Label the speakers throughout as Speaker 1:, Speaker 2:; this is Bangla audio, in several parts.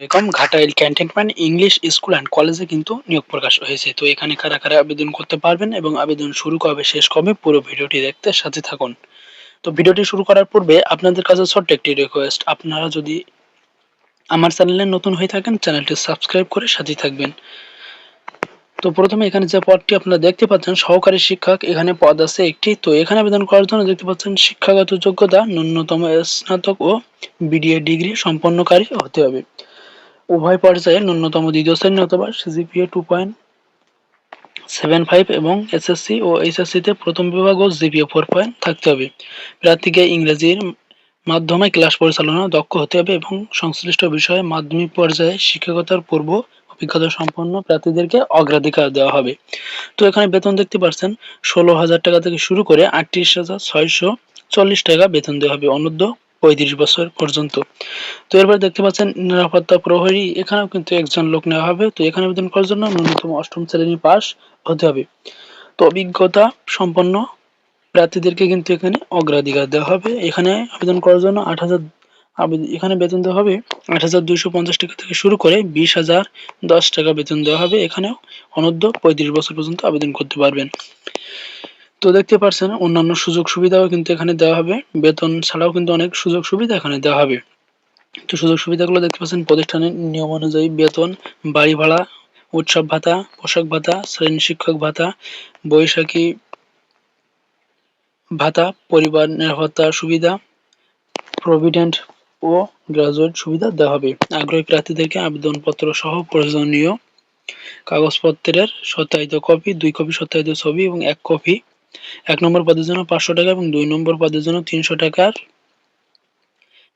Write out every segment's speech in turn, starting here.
Speaker 1: এরকম Ghatail cantonment English school and কলেজে কিন্তু নিয়োগ প্রকাশ হয়েছে। তো এখানে কারা কারা আবেদন করতে পারবেন এবং আবেদন শুরু কবে, শেষ কবে, পুরো ভিডিওটি দেখতে সাথে থাকুন। তো ভিডিওটি শুরু করার পূর্বে আপনাদের কাছে ছোট্ট একটি রিকোয়েস্ট আপনারা যদি আমার চ্যানেলে নতুন হয়ে থাকেন, চ্যানেলটি সাবস্ক্রাইব করে সাথে থাকবেন। তো প্রথমে এখানে যে পদটি আপনারা দেখতে পাচ্ছেন, সহকারী শিক্ষক, এখানে পদ আছে একটি। তো এখানে আবেদন করার জন্য দেখতে পাচ্ছেন, শিক্ষাগত যোগ্যতা, ন্যূনতম স্নাতক ও বিডিএ ডিগ্রি সম্পন্নকারী হতে হবে। উভয় পর্যায়ে ন্যূনতম দ্বিতীয় শ্রেণি অথবা CGPA two point seven five এবং এসএসসি ও এইচএসসিতে প্রথম বিভাগ ও জিপিএ ফোর পয়েন্ট থাকতে হবে। প্রার্থীকে ইংরেজির মাধ্যমে ক্লাস পরিচালনা দক্ষ হতে হবে এবং সংশ্লিষ্ট বিষয়ে মাধ্যমিক পর্যায়ে শিক্ষকতার পূর্ব অভিজ্ঞতা সম্পন্ন প্রার্থীদেরকে অগ্রাধিকার দেওয়া হবে। তো এখানে বেতন দেখতে পাচ্ছেন, ষোলো হাজার টাকা থেকে শুরু করে আটত্রিশ হাজার ছয়শো চল্লিশ টাকা বেতন দেওয়া হবে। অনূর্ধ্ব পঁয়ত্রিশ বছর পর্যন্ত। তো এরপর দেখতে পাচ্ছেন, নিরাপত্তা প্রহরী, এখানেও কিন্তু একজন লোক নেওয়া হবে। তো এখানে আবেদন করার জন্য ন্যূনতম অষ্টম শ্রেণি পাস হতে হবে। তো অভিজ্ঞতা সম্পন্ন প্রার্থীদেরকে কিন্তু এখানে অগ্রাধিকার দেওয়া হবে। এখানে আবেদন করার জন্য আট হাজার এখানে বেতন দেওয়া হবে আট হাজার দুইশো পঞ্চাশ টাকা থেকে শুরু করে বিশ হাজার দশ টাকা বেতন দেওয়া হবে। এখানেও অনূর্ধ্ব পঁয়ত্রিশ বছর পর্যন্ত আবেদন করতে পারবেন। তো দেখতে পারছেন, অন্যান্য সুযোগ সুবিধাও কিন্তু এখানে দেওয়া হবে। বেতন ছাড়াও কিন্তু অনেক সুযোগ সুবিধা এখানে দেওয়া হবে। তো সুযোগ সুবিধাগুলো দেখতে পাচ্ছেন, প্রতিষ্ঠানের নিয়ম অনুযায়ী বেতন, বাড়ি ভাড়া, উৎসব ভাতা, পোশাক ভাতা, শ্রেণি শিক্ষক ভাতা, বৈশাখী ভাতা, পরিবার নিরাপত্তা সুবিধা, প্রভিডেন্ট ও গ্রাজুয়েট সুবিধা দেওয়া হবে। আগ্রহী প্রার্থীদেরকে আবেদনপত্র সহ প্রয়োজনীয় কাগজপত্রের সত্যায়িত কপি, দুই কপি সত্যায়িত ছবি এবং এক কপি এক নম্বর পদের জন্য পাঁচশো টাকা এবং দুই নম্বর পদের জন্য তিনশো টাকার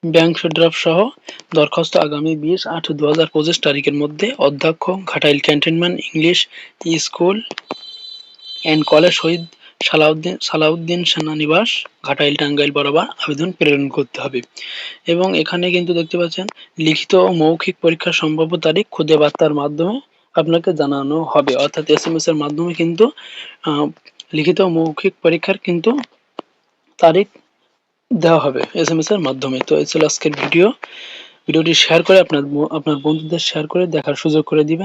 Speaker 1: ব্যাংক ড্রাফট সহ দরখাস্ত আগামী বিশ আট দু হাজার পঁচিশ তারিখের মধ্যে অধ্যক্ষ, Ghatail cantonment, English school and college Shaheed Salahuddin Salahuddin সেনানিবাস, Ghatail Tangail বরাবর আবেদন প্রেরণ করতে হবে। এবং এখানে কিন্তু দেখতে পাচ্ছেন, লিখিত ও মৌখিক পরীক্ষার সম্ভাব্য তারিখ, খুদে বার্তার মাধ্যমে আপনাকে জানানো হবে। অর্থাৎ এস এম এস এর মাধ্যমে কিন্তু লিখিত মৌখিক পরীক্ষার কিন্তু তারিখ দেওয়া হবে এস এম এস এর মাধ্যমে। তো এই ছিল আজকের ভিডিও। ভিডিওটি শেয়ার করে আপনার আপনার বন্ধুদের শেয়ার করে দেখার সুযোগ করে দিবেন।